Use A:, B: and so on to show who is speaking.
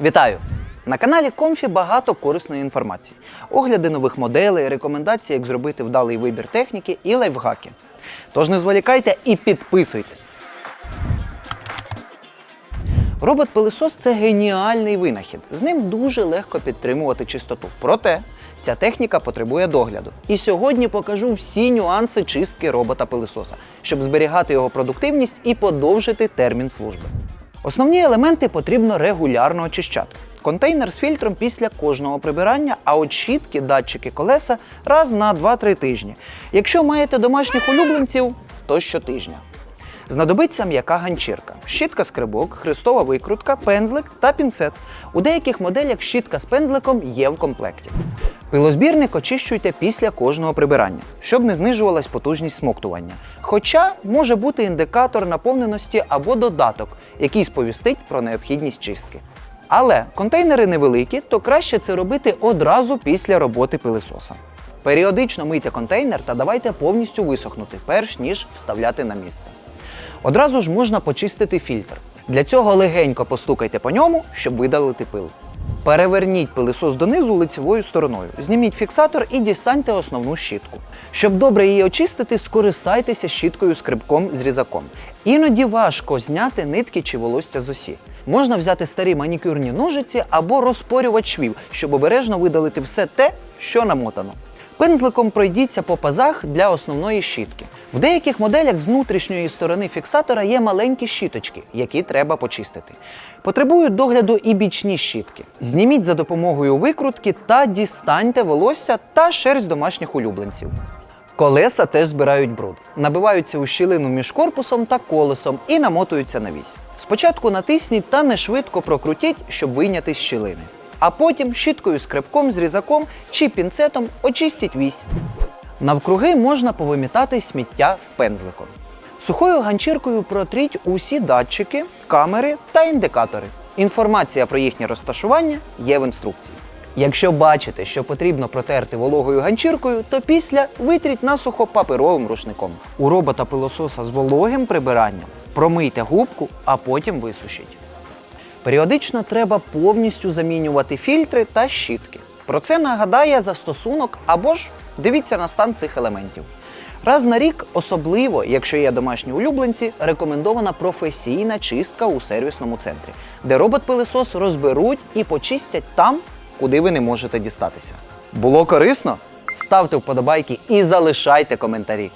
A: Вітаю! На каналі Комфі багато корисної інформації, огляди нових моделей, рекомендації, як зробити вдалий вибір техніки і лайфхаки. Тож не зволікайте і підписуйтесь. Робот-пилисос це геніальний винахід. З ним дуже легко підтримувати чистоту. Проте ця техніка потребує догляду. І сьогодні покажу всі нюанси чистки робота-пилисоса, щоб зберігати його продуктивність і подовжити термін служби. Основні елементи потрібно регулярно очищати. Контейнер з фільтром після кожного прибирання, а от щітки, датчики, колеса раз на 2-3 тижні. Якщо маєте домашніх улюбленців, то щотижня. Знадобиться м'яка ганчірка, щітка скрибок, хрестова викрутка, пензлик та пінцет. У деяких моделях щітка з пензликом є в комплекті. Пилозбірник очищуйте після кожного прибирання, щоб не знижувалась потужність смоктування. Хоча може бути індикатор наповненості або додаток, який сповістить про необхідність чистки. Але контейнери невеликі, то краще це робити одразу після роботи пилисоса. Періодично мийте контейнер та давайте повністю висохнути, перш ніж вставляти на місце. Одразу ж можна почистити фільтр. Для цього легенько постукайте по ньому, щоб видалити пил. Переверніть пилисос донизу лицевою стороною. Зніміть фіксатор і дістаньте основну щітку. Щоб добре її очистити, скористайтеся щіткою скрибком з різаком. Іноді важко зняти нитки чи волосся з осі. Можна взяти старі манікюрні ножиці або розпорювач швів, щоб обережно видалити все те, що намотано. Пензликом пройдіться по пазах для основної щітки. В деяких моделях з внутрішньої сторони фіксатора є маленькі щіточки, які треба почистити. Потребують догляду і бічні щітки. Зніміть за допомогою викрутки та дістаньте волосся та шерсть домашніх улюбленців. Колеса теж збирають бруд, набиваються у щілину між корпусом та колесом і намотуються на вісь. Спочатку натисніть та не швидко прокрутіть, щоб вийняти з щілини. А потім щіткою скребком з різаком чи пінцетом очистіть вісь. Навкруги можна повимітати сміття пензликом. Сухою ганчіркою протріть усі датчики, камери та індикатори. Інформація про їхнє розташування є в інструкції. Якщо бачите, що потрібно протерти вологою ганчіркою, то після витріть насухо паперовим рушником. У робота пилососа з вологим прибиранням промийте губку, а потім висушіть. Періодично треба повністю замінювати фільтри та щітки. Про це нагадає застосунок або ж дивіться на стан цих елементів. Раз на рік, особливо, якщо є домашні улюбленці, рекомендована професійна чистка у сервісному центрі, де робот-пилисос розберуть і почистять там, куди ви не можете дістатися. Було корисно? Ставте вподобайки і залишайте коментарі.